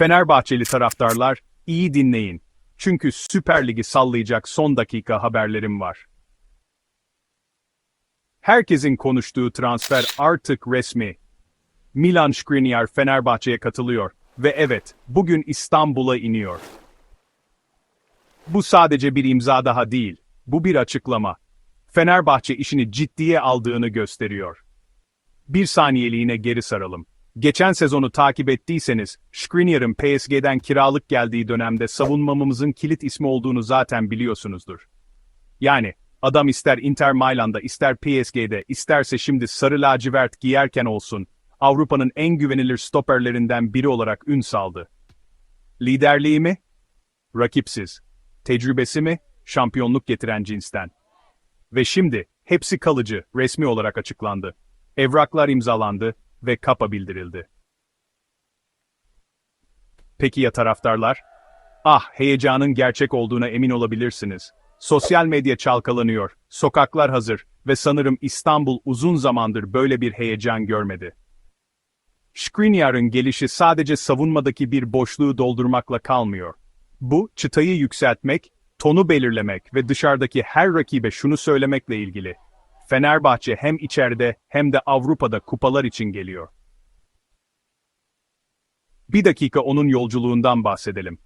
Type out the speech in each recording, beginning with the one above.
Fenerbahçeli taraftarlar, iyi dinleyin. Çünkü Süper Lig'i sallayacak son dakika haberlerim var. Herkesin konuştuğu transfer artık resmi. Milan Skriniar Fenerbahçe'ye katılıyor ve evet, bugün İstanbul'a iniyor. Bu sadece bir imza daha değil, bu bir açıklama. Fenerbahçe işini ciddiye aldığını gösteriyor. Bir saniyeliğine geri saralım. Geçen sezonu takip ettiyseniz, Skriniar'ın PSG'den kiralık geldiği dönemde savunmamamızın kilit ismi olduğunu zaten biliyorsunuzdur. Yani, adam ister Inter Milan'da, ister PSG'de, isterse şimdi sarı lacivert giyerken olsun, Avrupa'nın en güvenilir stoperlerinden biri olarak ün saldı. Liderliği mi? Rakipsiz. Tecrübesi mi? Şampiyonluk getiren cinsten. Ve şimdi, hepsi kalıcı, resmi olarak açıklandı. Evraklar imzalandı ve kapa bildirildi. Peki ya taraftarlar? Ah, heyecanın gerçek olduğuna emin olabilirsiniz. Sosyal medya çalkalanıyor, sokaklar hazır ve sanırım İstanbul uzun zamandır böyle bir heyecan görmedi. Skriniar'ın gelişi sadece savunmadaki bir boşluğu doldurmakla kalmıyor. Bu, çıtayı yükseltmek, tonu belirlemek ve dışarıdaki her rakibe şunu söylemekle ilgili. Fenerbahçe hem içeride hem de Avrupa'da kupalar için geliyor. Bir dakika onun yolculuğundan bahsedelim.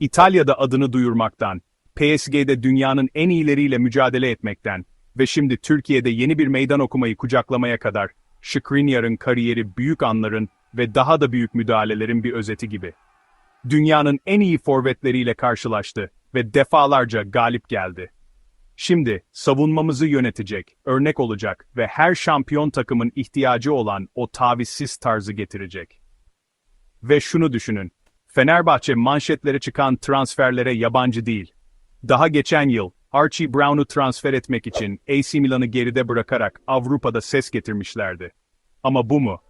İtalya'da adını duyurmaktan, PSG'de dünyanın en iyileriyle mücadele etmekten ve şimdi Türkiye'de yeni bir meydan okumayı kucaklamaya kadar Skriniar'ın kariyeri büyük anların ve daha da büyük müdahalelerin bir özeti gibi. Dünyanın en iyi forvetleriyle karşılaştı ve defalarca galip geldi. Şimdi savunmamızı yönetecek, örnek olacak ve her şampiyon takımın ihtiyacı olan o tavizsiz tarzı getirecek. Ve şunu düşünün, Fenerbahçe manşetlere çıkan transferlere yabancı değil. Daha geçen yıl Archie Brown'u transfer etmek için AC Milan'ı geride bırakarak Avrupa'da ses getirmişlerdi. Ama bu mu?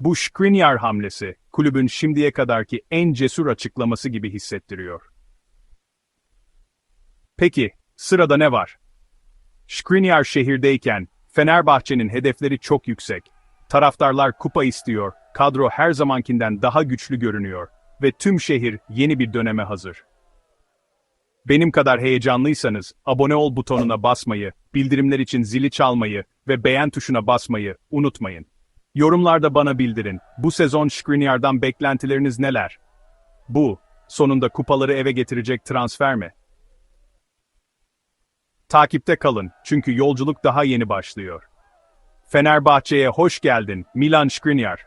Bu Skriniar hamlesi, kulübün şimdiye kadarki en cesur açıklaması gibi hissettiriyor. Peki, sırada ne var? Skriniar şehirdeyken, Fenerbahçe'nin hedefleri çok yüksek. Taraftarlar kupa istiyor, kadro her zamankinden daha güçlü görünüyor ve tüm şehir yeni bir döneme hazır. Benim kadar heyecanlıysanız, abone ol butonuna basmayı, bildirimler için zili çalmayı ve beğen tuşuna basmayı unutmayın. Yorumlarda bana bildirin, bu sezon Skriniar'dan beklentileriniz neler? Bu, sonunda kupaları eve getirecek transfer mi? Takipte kalın, çünkü yolculuk daha yeni başlıyor. Fenerbahçe'ye hoş geldin, Milan Skriniar.